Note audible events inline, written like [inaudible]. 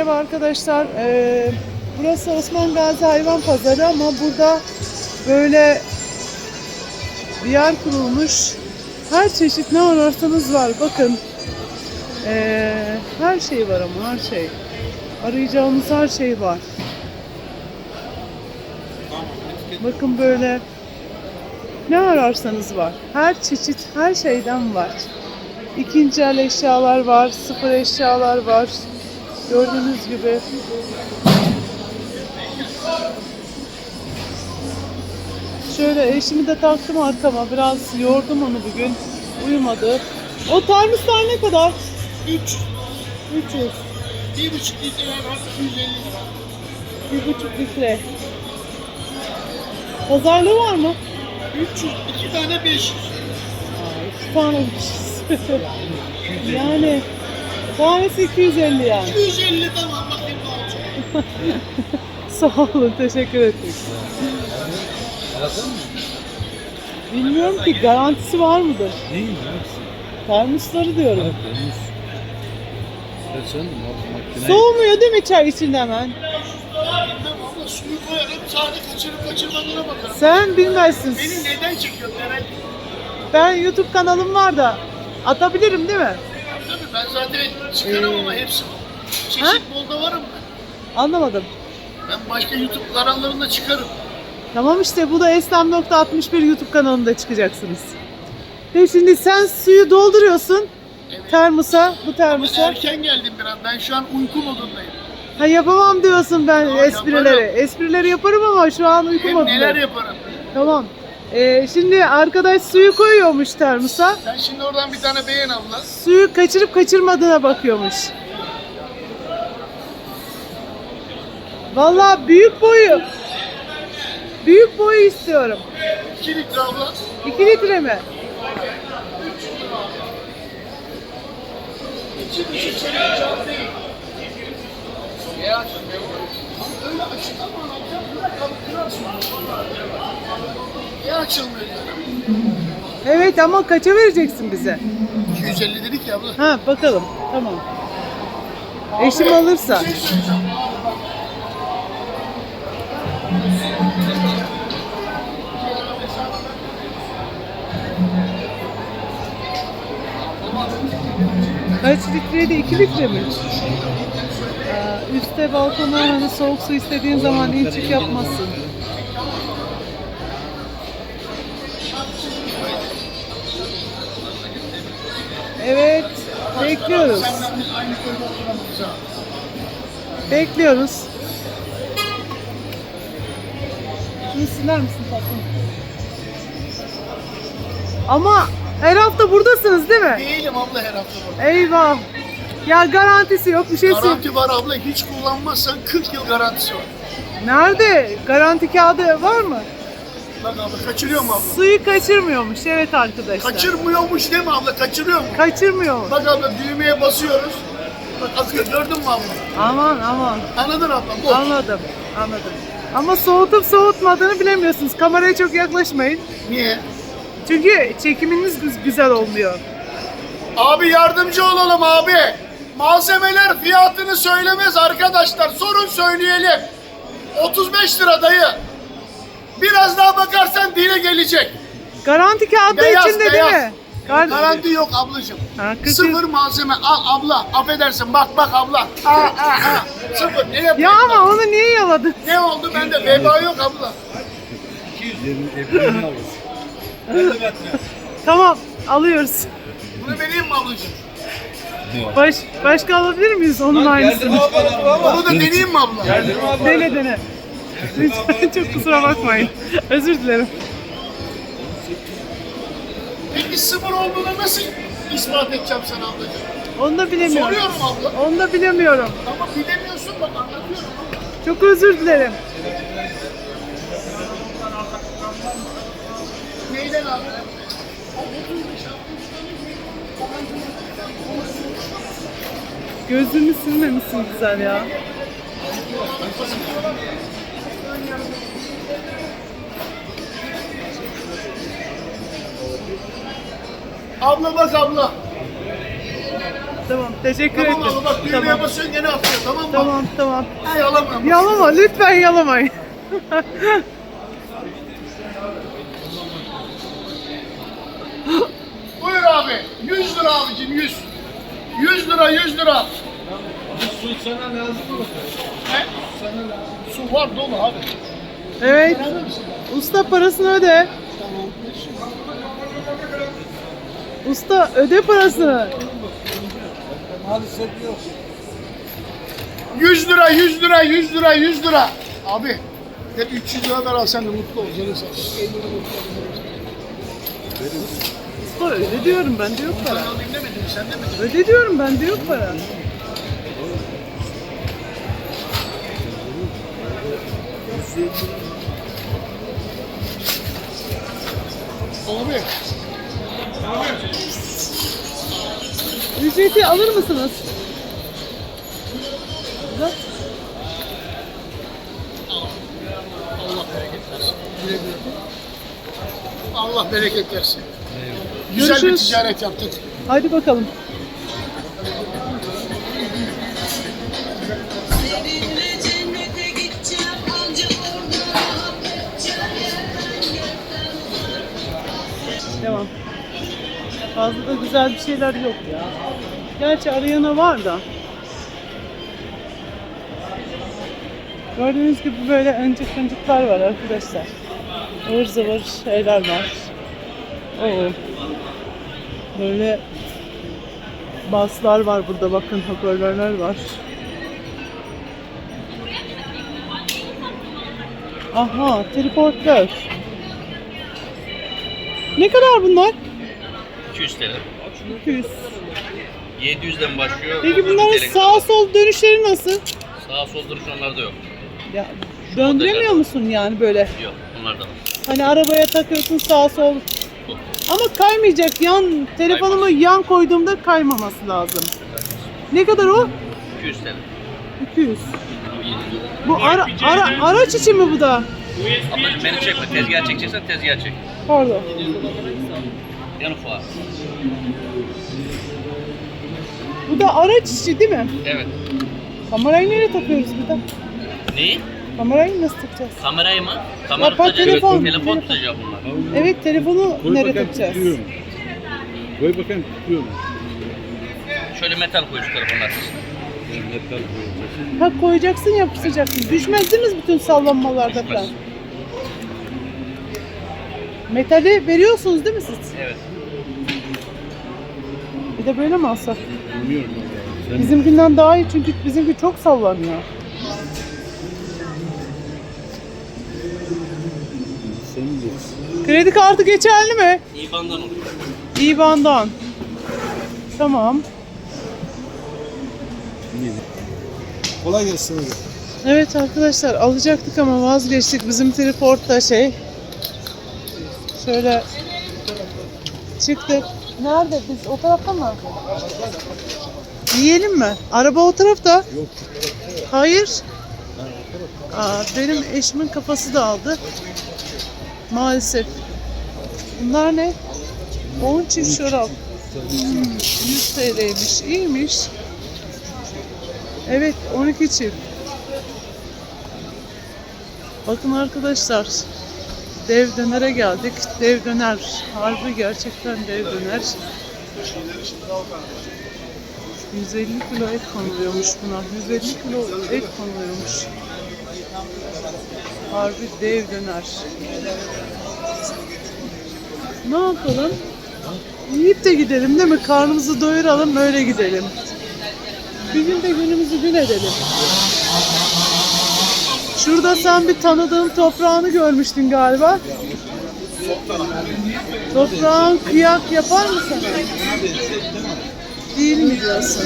Merhaba arkadaşlar. Ee, burası Osman Gazi Hayvan Pazarı ama burada böyle bir yer kurulmuş. Her çeşit ne ararsanız var. Bakın. Ee, her şey var ama her şey. Arayacağımız her şey var. Bakın böyle ne ararsanız var. Her çeşit her şeyden var. İkinci el eşyalar var, sıfır eşyalar var. Gördüğünüz gibi. Şöyle eşimi de taktım arkama. Biraz yordum onu bugün. Uyumadı. O termoslar ne kadar? 3, 300. 1,5 litre var, 250 lira. Bir buçuk litre. Pazarlığı var mı? 300, 2 tane 500. Aa, iki tane ucuz. [laughs] yani tanesi 250 yani. 250 tamam bakayım ne olacak. [laughs] Sağ olun, teşekkür ettik. Bilmiyorum ki garantisi var mıdır? Neyin ya? Termosları diyorum. Evet. Evet sen makine... Soğumuyor değil mi çay içinde hemen? Bilmem abla suyu koyarım sadece kaçırıp kaçırmadığına bakarım. Sen bilmezsin. Beni neden çekiyorsun ettim. Ben YouTube kanalım var da atabilirim değil mi? Ben zaten çıkarım ama hepsi çeşit Ha? bolda varım ben. Anlamadım. Ben başka YouTube kanallarında çıkarım. Tamam işte bu da Eslem.61 YouTube kanalında çıkacaksınız. Ve şimdi sen suyu dolduruyorsun Evet. termosa, bu Ama termosa. erken geldim biraz. Ben şu an uyku modundayım. Ha yapamam diyorsun ben Aa, esprileri. yaparım. Esprileri yaparım ama şu an uyku Hem modundayım. neler yaparım. Tamam. Ee, şimdi arkadaş suyu koyuyormuş termosa. Sen şimdi oradan bir tane beğen abla. Suyu kaçırıp kaçırmadığına bakıyormuş. Vallahi büyük boyu. Büyük boyu istiyorum. 2 litre abla. 2 litre mi? 2 buçuk sene cevap değil. Ya öyle açıklama alacağım. Bırak abi kırarsın. Niye açılmıyor ya? Evet ama kaça vereceksin bize? 250 dedik ya abla. Ha bakalım. Tamam. Eşim alırsa. Bir şey söyleyeceğim. Kaç litreydi? 2 litre mi? Aa, üstte balkona hani soğuk su istediğin zaman inçik yapmazsın. Evet, bekliyoruz. Bekliyoruz. Şunu siler misin tatlım? Ama her hafta buradasınız değil mi? Değilim abla her hafta burada. Eyvah. Ya garantisi yok bir şey. Garanti var abla. Hiç kullanmazsan 40 yıl garantisi var. Nerede? Garanti kağıdı var mı? Bak abla kaçırıyor mu abla? Suyu kaçırmıyormuş evet arkadaşlar. Kaçırmıyormuş değil mi abla? Kaçırıyor mu? Kaçırmıyor? Bak abla düğmeye basıyoruz. Bak akıyor gördün mü abla? Aman aman. Anladın abla bu. Anladım. Anladım. Ama soğutup soğutmadığını bilemiyorsunuz. Kameraya çok yaklaşmayın. Niye? Çünkü çekiminiz gü- güzel olmuyor. Abi yardımcı olalım abi. Malzemeler fiyatını söylemez arkadaşlar. Sorun söyleyelim. 35 lira dayı. Biraz daha bakarsan dile gelecek. Garanti kağıdı Beyaz, içinde beyaz. değil mi? Gar- Garanti yok ablacığım. Ha, kırk- Sıfır malzeme. Al abla. Affedersin bak bak abla. Aa, aa, aa. Sıfır. Ne yapayım? Ya ama onu niye yaladın? Ne oldu bende? Veba yok abla. 220 Ebru'nun alırsın. Tamam alıyoruz. Bunu vereyim mi ablacığım? Baş, başka alabilir miyiz onun aynısını? Onu da deneyeyim mi abla? Dene dene. Lütfen çok kusura bakmayın. Özür dilerim. Peki sıfır olduğunu nasıl ispat edeceğim sana ablacığım? Onu da bilemiyorum. Soruyorum abla. Onu da bilemiyorum. Ama bilemiyorsun bak anlatıyorum. Çok özür dilerim. Neyden abi? Gözünü silmemişsin güzel ya. Abla bak abla. Tamam. Teşekkür Tamam ederim. abi bak düğmeye Tamam. basıyorsun gene atıyor tamam mı? Tamam tamam. Ha, yalamam. Yalama lütfen yalamayın. Buyur abi. 100 lira abicim 100. 100 lira 100 lira. Su sana lazım mı? He? Su var dolu abi. Evet. Usta parasını öde. Usta öde parasını. Maalesef yok. 100 lira 100 lira 100 lira 100 lira. Abi hep 300 lira ver al sen de mutlu ol. Canın sağ. Usta öde diyorum yok para. Ben demedim sen demedin. Öde diyorum bende yok para. Abi. Ücreti alır mısınız? Güzel. Allah bereket versin. Güle güle. Allah bereket versin. Güzel bir ticaret yaptık. Hadi bakalım. Fazla da güzel bir şeyler yok ya. Gerçi arayana var da. Gördüğünüz gibi böyle öncük öncükler var arkadaşlar. Ivır zıvır şeyler var. Oo. Böyle baslar var burada bakın hoparlörler var. Aha tripodlar. Ne kadar bunlar? 200 TL. 200. 700'den başlıyor. Peki 30 bunların sağ sol dönüşleri nasıl? Sağ sol duruş onlarda yok. Ya döndüremiyor musun yani böyle? Yok onlarda var. Hani arabaya takıyorsun sağ sol. Yok. Ama kaymayacak. Yan telefonumu yan koyduğumda kaymaması lazım. Ne kadar o? 200 TL. 200. Bu ara, ara, araç için mi bu da? Ablacığım beni çekme. Tezgah çekeceksen tezgah çek. Pardon. Yan ufağı. Bu da araç içi değil mi? Evet. Kamerayı nereye takıyoruz burada? Neyi? Kamerayı nasıl takacağız? Kamerayı mı? Kamera bak, tutacak. telefon, Telefon, tutacak bunlar. Evet telefonu Koy nereye bakayım takacağız? tutuyor mu? Koy bakayım tutuyor mu? Şöyle metal koy şu telefonun arkasına. Yani metal koyacaksın. Ha koyacaksın yapıştıracaksın. Düşmez değil mi bütün sallanmalarda Düşmez. Metali veriyorsunuz değil mi siz? Evet. Bir de böyle mi alsak? Bilmiyorum Bizimkinden daha iyi çünkü bizimki çok sallanıyor. sen bilirsin. Kredi kartı geçerli mi? İban'dan oluyor. İban'dan. Tamam. Kolay gelsin. Evet arkadaşlar alacaktık ama vazgeçtik. Bizim triportta şey. Şöyle çıktık. Nerede biz? O tarafta mı? Yiyelim mi? Araba o tarafta. Yok. Hayır. Aa, benim eşimin kafası dağıldı. Maalesef. Bunlar ne? 10 çift çorap. Hmm, 100 TL'ymiş. İyiymiş. Evet 12 çift. Bakın arkadaşlar. Dev dönere geldik. Dev döner. Harbi gerçekten dev döner. 150 kilo et konuluyormuş buna. 150 kilo et konuluyormuş. Harbi dev döner. Ne yapalım? Yiyip de gidelim değil mi? Karnımızı doyuralım öyle gidelim. Bir gün de günümüzü gün edelim. Şurada sen bir tanıdığım toprağını görmüştün galiba. Toprağın kıyak yapar mı sana? Değil mi diyorsun?